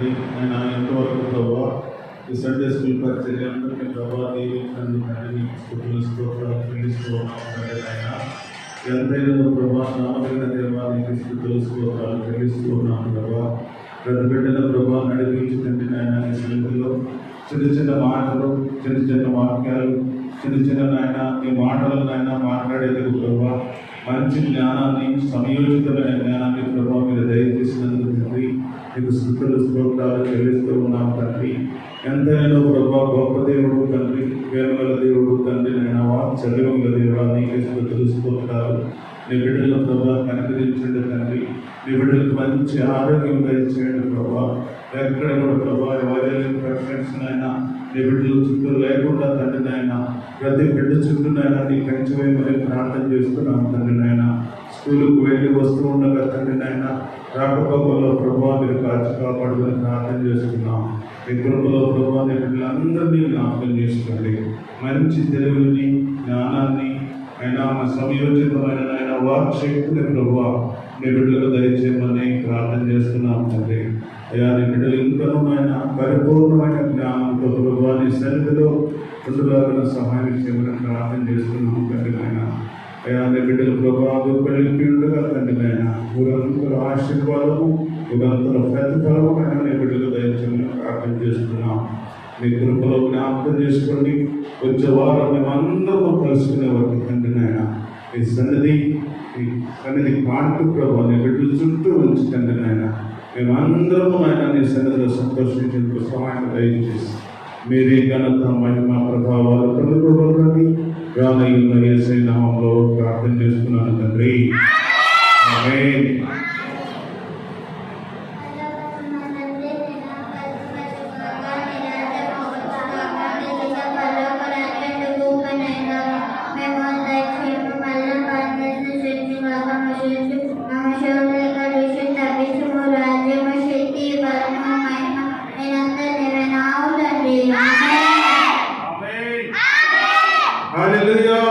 ఆయన ఎంతవరకు ప్రభావ ఈ సండే స్కూల్ పరిచర్యలందరికీ ప్రభావ దీవించండి తండ్రి నీకు స్థుతులు ఆయన ఎంతైనా ప్రభావ నామగిన దేవాలయం తెలుసుకోవాలి స్తోత్రాలు ప్రభావ ప్రతి బిడ్డల ప్రభావ నడిపించండి నాయన సన్నిధిలో. చిన్న చిన్న మాటలు చిన్న చిన్న వాక్యాలు చిన్న చిన్న నాయన ఈ మాటలు నాయన మాట్లాడేందుకు ప్రభావ మంచి జ్ఞానాన్ని సమయోచితమైన జ్ఞానాన్ని ప్రభావ మీరు మీకు స్థుతులు స్తోత్రాలు చెల్లిస్తూ ఉన్నాం తండ్రి. ఎంతైనా ప్రభా గొప్ప దేవుడు తండ్రి వేరుగల దేవుడు తండ్రి నేను వాత్సల్యం గల దేవుడా నీకే స్థుతులు స్తోత్రాలు. నీ బిడ్డల ప్రభా కనికరించండి తండ్రి. నీ బిడ్డలకు మంచి ఆరోగ్యం దయచేయండి ప్రభా. ఎక్కడ కూడా ప్రభా ఎవరైనా ప్రిఫరెన్స్ అయినా నీ బిడ్డల చుట్టూ లేకుండా తండ్రి ప్రతి బిడ్డ చుట్టూ నీ కంచి వైపు ప్రార్థన చేస్తున్నాం తండ్రి నాయన స్కూల్కి వెళ్ళి వస్తూ ఉండగా తండ్రి నాయన రాకపోకల్లో ప్రభావ మీరు కాచి కాపాడుకొని ప్రార్థన చేసుకున్నాం. మీ కృపలో ప్రభావ బిడ్డలందరినీ జ్ఞాపకం చేసుకోండి. మంచి తెలివిని జ్ఞానాన్ని అయినా మా సమయోచితమైన ఆయన వాక్ శక్తిని ప్రభావ మీ బిడ్డలకు దయచేయమని ప్రార్థన చేస్తున్నాం తండ్రి. అయ్యా నీ బిడ్డలు ఇంకనూ ఆయన పరిపూర్ణమైన జ్ఞానంతో ప్రభావ నీ సన్నిధిలో ఉండులాగా సహాయం చేయమని ప్రార్థన చేస్తున్నాం తండ్రి. నాయన అయ్యా బిడ్డలు ప్రభావం పెళ్ళికి ఉండగా తండ్రి నాయన ఊరంతర ఆశీర్వాదము ఊరంతర ప్రతిఫలము అయినా నీ బిడ్డలు దయచేయమని ప్రార్థన చేస్తున్నాం మీ కృపలో జ్ఞాపకం చేసుకోండి వచ్చే వారం మేమందరూ కలుసుకునే వారికి తండ్రి నాయన ఈ సన్నిధి ఈ సన్నిధి పాటు ప్రభావ నీ బిడ్డల చుట్టూ ఉంచి తండ్రి నాయన మేమందరము ఆయన నీ సన్నిధిలో సంతోషించేందుకు సహాయం దయచేసి మీరే ఘనత మహిమ ప్రభావాలు పొందుకోవాలని రానయ్యున్న నామంలో ప్రార్థన చేస్తున్నాను తండ్రి. ఆమేన్. Hallelujah.